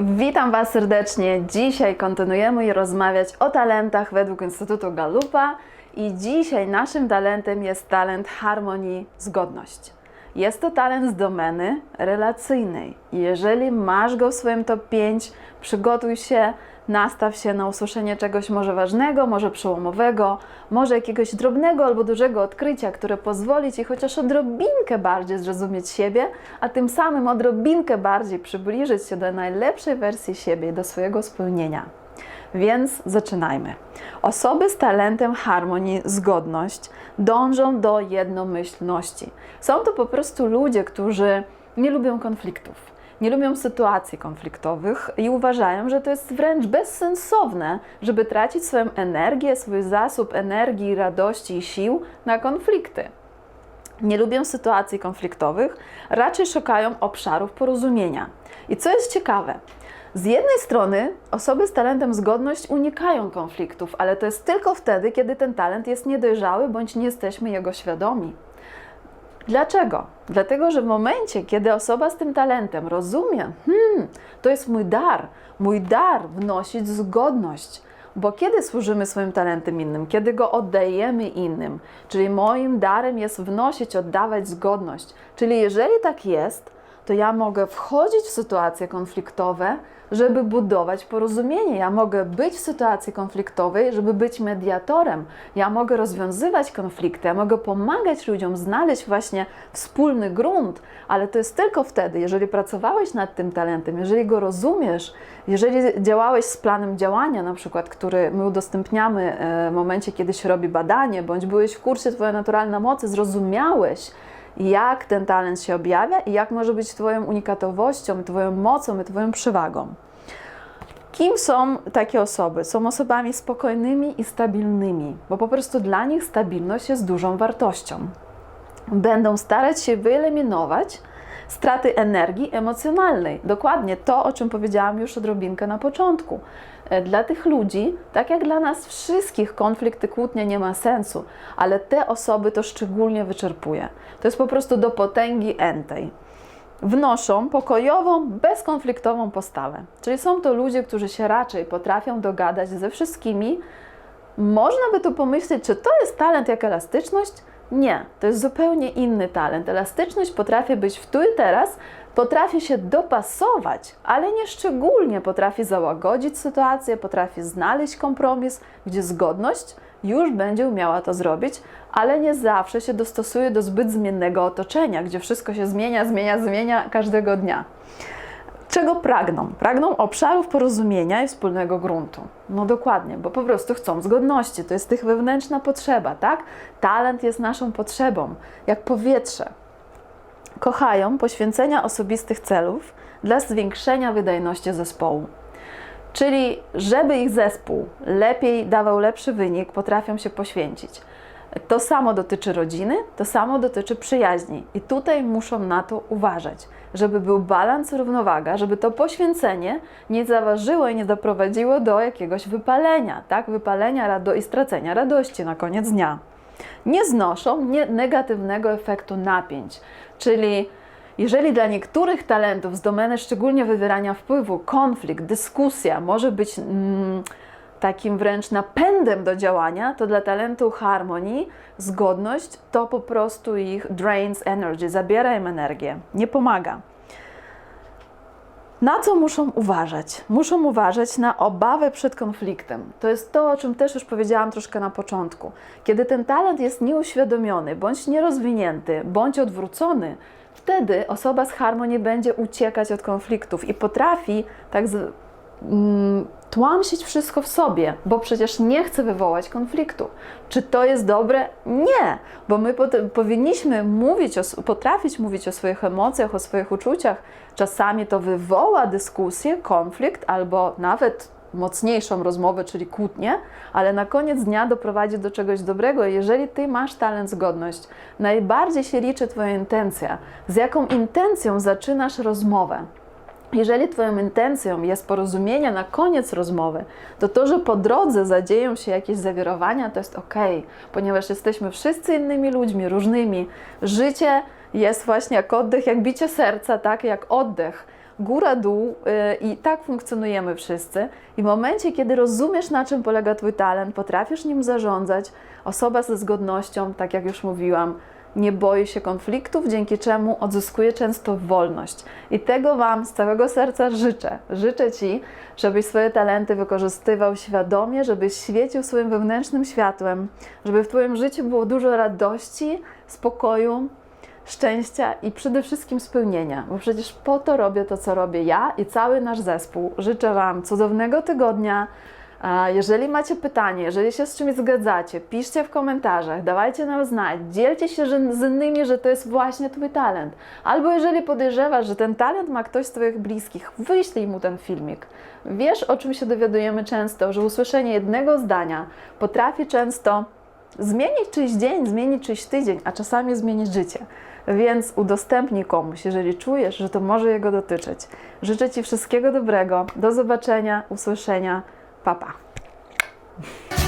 Witam Was serdecznie. Dzisiaj kontynuujemy rozmawiać o talentach według Instytutu Galupa i dzisiaj naszym talentem jest talent harmonii, zgodność. Jest to talent z domeny relacyjnej. Jeżeli masz go w swoim top 5, przygotuj się, nastaw się na usłyszenie czegoś może ważnego, może przełomowego, może jakiegoś drobnego albo dużego odkrycia, które pozwoli Ci chociaż odrobinkę bardziej zrozumieć siebie, a tym samym odrobinkę bardziej przybliżyć się do najlepszej wersji siebie do swojego spełnienia. Więc zaczynajmy. Osoby z talentem harmonii, zgodność dążą do jednomyślności. Są to po prostu ludzie, którzy nie lubią konfliktów nie lubią sytuacji konfliktowych i uważają, że to jest wręcz bezsensowne, żeby tracić swoją energię, swój zasób energii, radości i sił na konflikty. Nie lubią sytuacji konfliktowych, raczej szukają obszarów porozumienia. I co jest ciekawe, z jednej strony osoby z talentem zgodność unikają konfliktów, ale to jest tylko wtedy, kiedy ten talent jest niedojrzały bądź nie jesteśmy jego świadomi. Dlaczego? Dlatego, że w momencie, kiedy osoba z tym talentem rozumie, hmm, to jest mój dar, mój dar wnosić zgodność, bo kiedy służymy swoim talentem innym, kiedy go oddajemy innym, czyli moim darem jest wnosić, oddawać zgodność. Czyli jeżeli tak jest, to ja mogę wchodzić w sytuacje konfliktowe, żeby budować porozumienie. Ja mogę być w sytuacji konfliktowej, żeby być mediatorem. Ja mogę rozwiązywać konflikty, ja mogę pomagać ludziom znaleźć właśnie wspólny grunt, ale to jest tylko wtedy, jeżeli pracowałeś nad tym talentem, jeżeli go rozumiesz, jeżeli działałeś z planem działania, na przykład, który my udostępniamy e, w momencie, kiedy się robi badanie, bądź byłeś w kursie Twoja naturalna mocy, zrozumiałeś, jak ten talent się objawia i jak może być Twoją unikatowością, Twoją mocą i Twoją przewagą. Kim są takie osoby? Są osobami spokojnymi i stabilnymi, bo po prostu dla nich stabilność jest dużą wartością. Będą starać się wyeliminować straty energii emocjonalnej. Dokładnie to, o czym powiedziałam już odrobinkę na początku. E, Dla tych ludzi, tak jak dla nas wszystkich, konflikt i kłótnia nie ma sensu, ale te osoby to szczególnie wyczerpuje. To jest po prostu do potęgi entej wnoszą pokojową, bezkonfliktową postawę. Czyli są to ludzie, którzy się raczej potrafią dogadać ze wszystkimi. Można by tu pomyśleć, czy to jest talent jak elastyczność? Nie, to jest zupełnie inny talent. Elastyczność potrafi być w tu i teraz, potrafi się dopasować, ale nie szczególnie potrafi załagodzić sytuację, potrafi znaleźć kompromis, gdzie zgodność już będzie umiała to zrobić, ale nie zawsze się dostosuje do zbyt zmiennego otoczenia, gdzie wszystko się zmienia, zmienia, zmienia każdego dnia. Czego pragną? Pragną obszarów porozumienia i wspólnego gruntu. No dokładnie, bo po prostu chcą zgodności. To jest ich wewnętrzna potrzeba, tak? Talent jest naszą potrzebą, jak powietrze. Kochają poświęcenia osobistych celów dla zwiększenia wydajności zespołu. Czyli, żeby ich zespół lepiej dawał lepszy wynik, potrafią się poświęcić. To samo dotyczy rodziny, to samo dotyczy przyjaźni. I tutaj muszą na to uważać, żeby był balans, równowaga, żeby to poświęcenie nie zaważyło i nie doprowadziło do jakiegoś wypalenia, tak? Wypalenia rado i stracenia radości na koniec dnia. Nie znoszą nie negatywnego efektu napięć, czyli jeżeli dla niektórych talentów z domeny szczególnie wywierania wpływu konflikt, dyskusja może być mm, takim wręcz napędem do działania, to dla talentu harmonii zgodność to po prostu ich drains energy, zabiera im energię, nie pomaga. Na co muszą uważać? Muszą uważać na obawę przed konfliktem. To jest to, o czym też już powiedziałam troszkę na początku. Kiedy ten talent jest nieuświadomiony, bądź nierozwinięty, bądź odwrócony, wtedy osoba z harmonii będzie uciekać od konfliktów i potrafi tak tłamsić wszystko w sobie, bo przecież nie chce wywołać konfliktu. Czy to jest dobre? Nie, bo my powinniśmy mówić, potrafić mówić o swoich emocjach, o swoich uczuciach. Czasami to wywoła dyskusję, konflikt albo nawet mocniejszą rozmowę, czyli kłótnię, ale na koniec dnia doprowadzi do czegoś dobrego. Jeżeli ty masz talent, zgodność, najbardziej się liczy Twoja intencja. Z jaką intencją zaczynasz rozmowę? Jeżeli Twoją intencją jest porozumienie na koniec rozmowy, to to, że po drodze zadzieją się jakieś zawirowania, to jest ok, ponieważ jesteśmy wszyscy innymi ludźmi, różnymi. Życie jest właśnie jak oddech, jak bicie serca, tak, jak oddech. góra-dół y, i tak funkcjonujemy wszyscy. I w momencie, kiedy rozumiesz, na czym polega Twój talent, potrafisz nim zarządzać, osoba ze zgodnością, tak jak już mówiłam, nie boi się konfliktów, dzięki czemu odzyskuje często wolność. I tego Wam z całego serca życzę. Życzę Ci, żebyś swoje talenty wykorzystywał świadomie, żebyś świecił swoim wewnętrznym światłem, żeby w Twoim życiu było dużo radości, spokoju, szczęścia i przede wszystkim spełnienia, bo przecież po to robię to, co robię ja i cały nasz zespół. Życzę Wam cudownego tygodnia. Jeżeli macie pytanie, jeżeli się z czymś zgadzacie, piszcie w komentarzach, dawajcie nam znać, dzielcie się z innymi, że to jest właśnie Twój talent. Albo jeżeli podejrzewasz, że ten talent ma ktoś z Twoich bliskich, wyślij mu ten filmik. Wiesz, o czym się dowiadujemy często, że usłyszenie jednego zdania potrafi często zmienić czyjś dzień, zmienić czyjś tydzień, a czasami zmienić życie. Więc udostępnij komuś, jeżeli czujesz, że to może jego dotyczyć. Życzę Ci wszystkiego dobrego. Do zobaczenia, usłyszenia. Pa, pa.